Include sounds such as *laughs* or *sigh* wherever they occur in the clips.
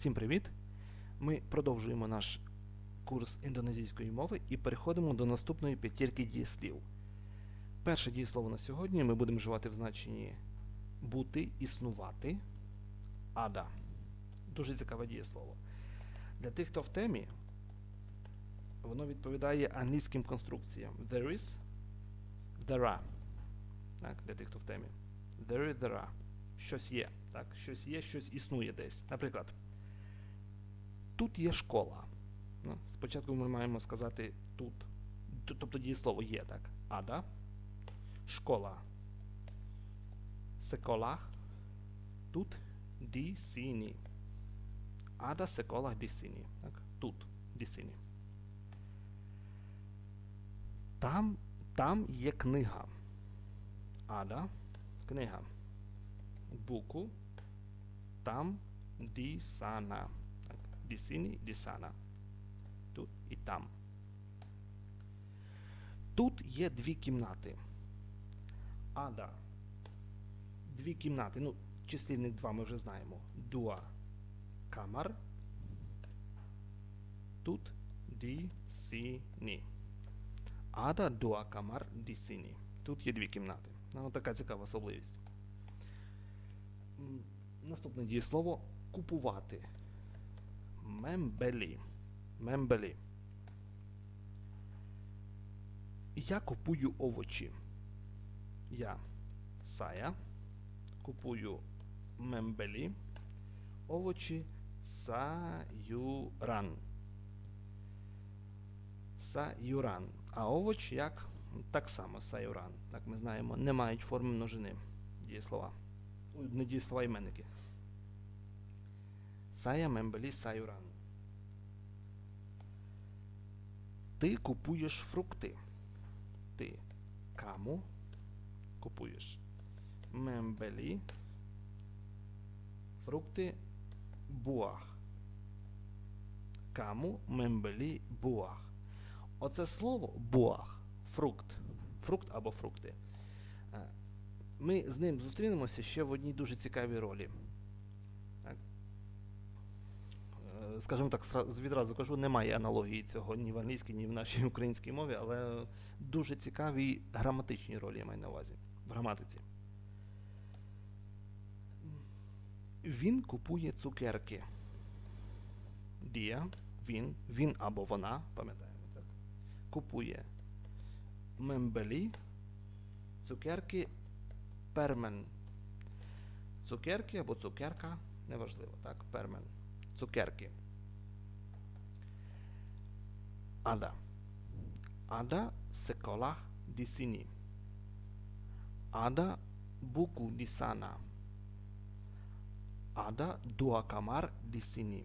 Всім привіт! Ми продовжуємо наш курс індонезійської мови і переходимо до наступної п'ятірки дієслів. Перше дієслово на сьогодні ми будемо вживати в значенні бути, існувати. Ада. Дуже цікаве дієслово. Для тих, хто в темі, воно відповідає англійським конструкціям. There is, there are. Так, для тих, хто в темі. There is, there are. Щось є. Так, щось є, щось існує десь. Наприклад, тут є школа. Ну, спочатку ми маємо сказати тут. Тобто дієслово є, так. Ада. Школа. Секола. Тут. Ada sekolah di sini. Так? Тут sini. Там, там є книга. Ада. Книга. Буку. Там di di sana. Тут і там. Тут є дві кімнати. Ада. Дві кімнати. Ну, числівник 2 ми вже знаємо. Дуа камар. Тут ді сіні. Ада дуа камар ді сіні. Тут є дві кімнати. Ну, така цікава особливість. Наступне дієслово купувати. Мембелі. Мембелі. Я купую овочі. Я сая. Купую мембелі. Овочі саюран. Саюран. А овоч як? Так само саюран. Так ми знаємо, не мають форми множини дієслова. Не дієслова іменники. Сая мембелі саюран. Ти купуєш фрукти. Ти каму купуєш мембелі фрукти буах. Каму мембелі буах. Оце слово буах, фрукт. Фрукт або фрукти. Е, Ми з ним зустрінемося ще в одній дуже цікавій ролі. Скажімо так, відразу кажу, немає аналогії цього ні в англійській, ні в нашій *laughs* українській мові, але дуже цікаві граматичні ролі я маю на увазі в граматиці. Він купує цукерки. Дія, він, він або вона, пам'ятаємо, так? Купує мембелі, цукерки, пермен. Цукерки або цукерка, неважливо, так, пермен. Цукерки. Ада. Ада sekolah di sini. Ada buku di sana. Ada dua kamar di sini.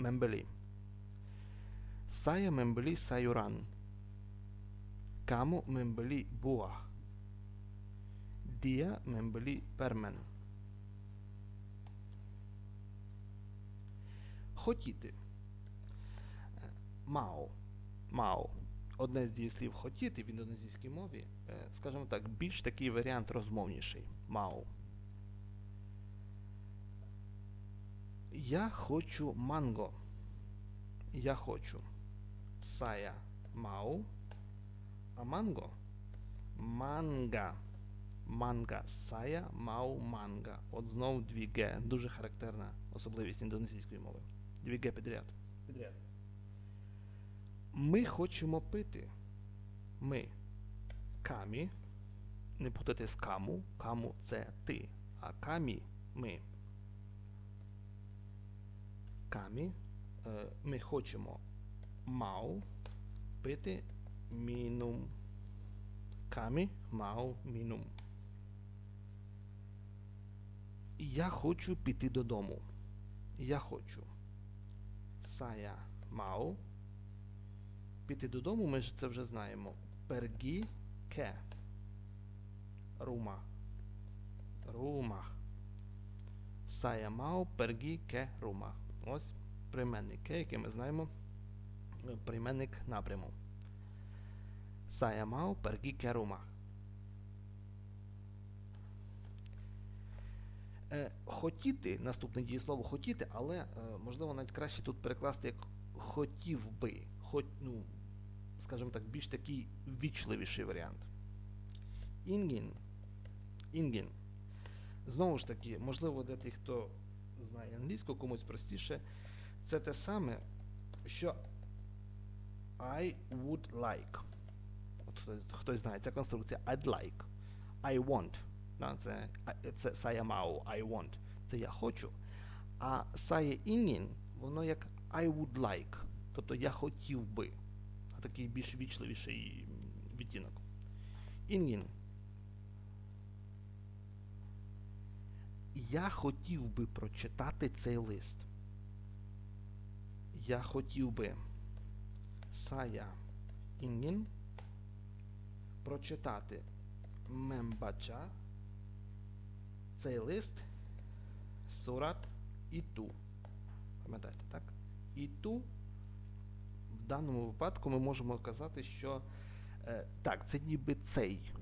Membeli. Saya membeli sayuran. Kamu membeli buah. Dia membeli permen. Хотіти. Мао. Мао. Одне з дієслів хотіти в індонезійській мові, е, скажімо так, більш такий варіант розмовніший. Мао. Я хочу манго. Я хочу. Сая мау. А манго. Манга. Манга. Сая мау манга. От знов дві Г. Дуже характерна особливість індонезійської мови. Дві Г підряд. Підряд. Ми хочемо пити. Ми. Камі. Не путати з каму. Каму це ти. А камі ми. Камі. Е, Ми хочемо мау пити мінум. Камі мау мінум. Я хочу піти додому. Я хочу. Сая мау. Піти додому, ми ж це вже знаємо. Пергі ке. Рума. Рума. Сая мау пергі ке рума. Ось прийменник ке, який ми знаємо. Прийменник напряму. Сая мау пергі ке рума. Хотіти, наступне дієслово хотіти, але е, можливо навіть краще тут перекласти як хотів би. Хот, ну, скажімо так, більш такий ввічливіший варіант. Інгін. Інгін. Знову ж таки, можливо, для тих, хто знає англійську, комусь простіше. Це те саме, що I would like. От хтось знає, ця конструкція I'd like. I want. Да, це, це саямау, I want. Це я хочу. А сає інгін, воно як I would like. Тобто я хотів би. Такий більш вічливіший відтінок. Інгін. Я хотів би прочитати цей лист. Я хотів би Сая Інгін прочитати Мембача цей лист Сурат і ту. Пам'ятаєте, так? І ту в даному випадку ми можемо казати, що е, так, це ніби цей.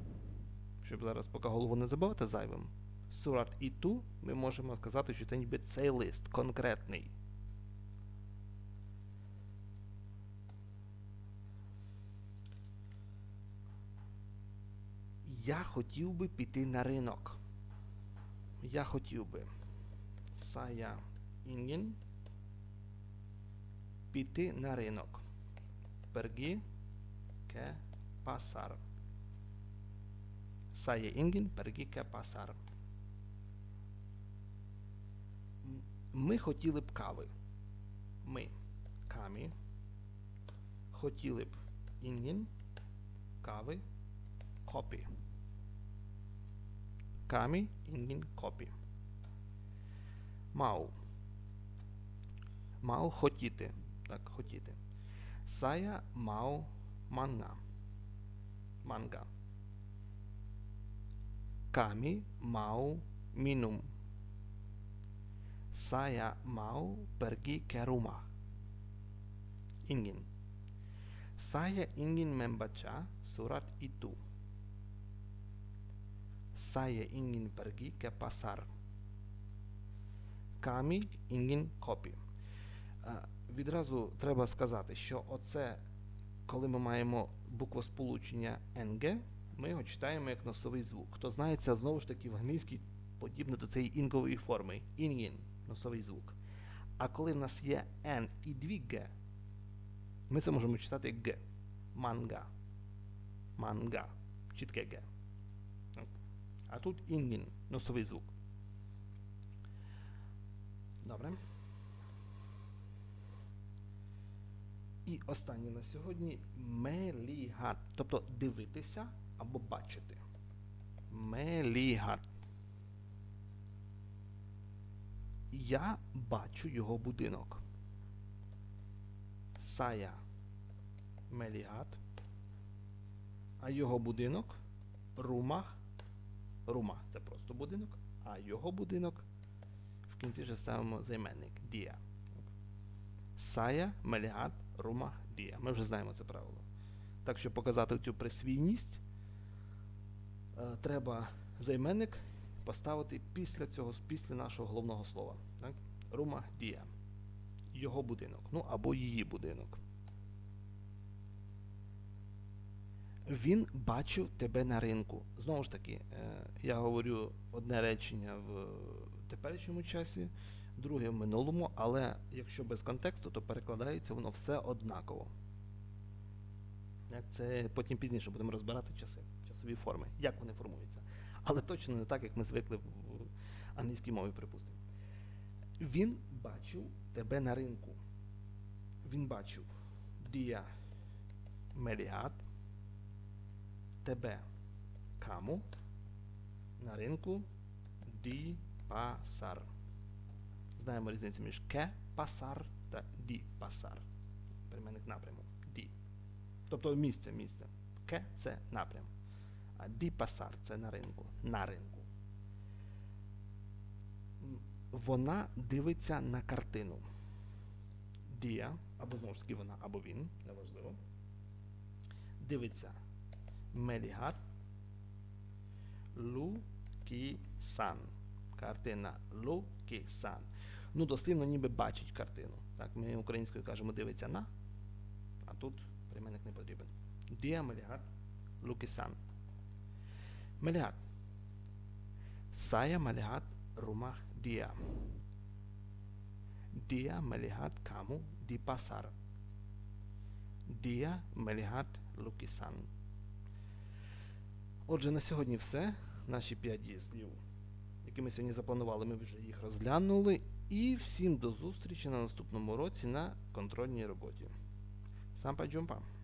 Щоб зараз поки голову не забивати зайвим. Сурат і ту ми можемо сказати, що це ніби цей лист конкретний. Я хотів би піти на ринок. Я хотів би. Сая інгін. Піти на ринок. Пергі ке пасар. Сая інгін пергі ке пасар. Ми хотіли б кави. Ми. Камі. Хотіли б інгін. Кави. Копі. Камі інгін копі. Мау. Мау хотіти. Так, хотіти. Сая мау манга. Манга. Камі мау мінум. Сая мау пергі керума. Інгін. Saya ingin membaca surat itu. Saya ingin pergi ke pasar. Kami ingin. Е, Відразу треба сказати, що оце, коли ми маємо буквосполучення NG, ми його читаємо як носовий звук. Хто знає, це знову ж таки в англійській подібне до цієї інкової форми. Інгін носовий звук. А коли в нас є N і дві Г, ми це можемо читати як Г. Манга. Манга. Чітке Г. А тут інгін, носовий звук. Добре. І останнє на сьогодні мелігат. Тобто дивитися або бачити. Мелігат. Я бачу його будинок. Сая Мелігат. А його будинок Рума. Рума це просто будинок. А його будинок в кінці вже ставимо займенник Дія. Сая Мелігат Рума Дія. Ми вже знаємо це правило. Так, щоб показати цю присвійність, е, треба займенник поставити після цього, після нашого головного слова. Так? Рума Дія його будинок, ну або її будинок. Він бачив тебе на ринку. Знову ж таки, е, я говорю одне речення в теперішньому часі, друге в минулому, але якщо без контексту, то перекладається воно все однаково. Це потім пізніше будемо розбирати часи, часові форми, як вони формуються. Але точно не так, як ми звикли в англійській мові, припустимо. Він бачив тебе на ринку. Він бачив Дія Мелігат, тебе каму на ринку Ді Пасар. Знаємо різницю між ке пасар та ді пасар. Переменник напряму. Ді. Тобто місце, місце. Ке це напрям. А ді пасар це на ринку. На ринку. Вона дивиться на картину. Дія, або знову ж таки вона, або він, неважливо. Дивиться. Мелігат. Лу кі сан. Картина Лукісан. Ну, дослівно ніби бачить картину. Так, ми українською кажемо дивиться на, а тут прийменник не потрібен. Дія Меліхат Лукісан. Melihat. Saya melihat rumah dia. Dia melihat kamu di pasar. Dia melihat lukisan. Отже, на сьогодні все. Наші п'ять дієслів, які ми сьогодні запланували, ми вже їх розглянули. І всім до зустрічі на наступному році на контрольній роботі. Сампа джумпа!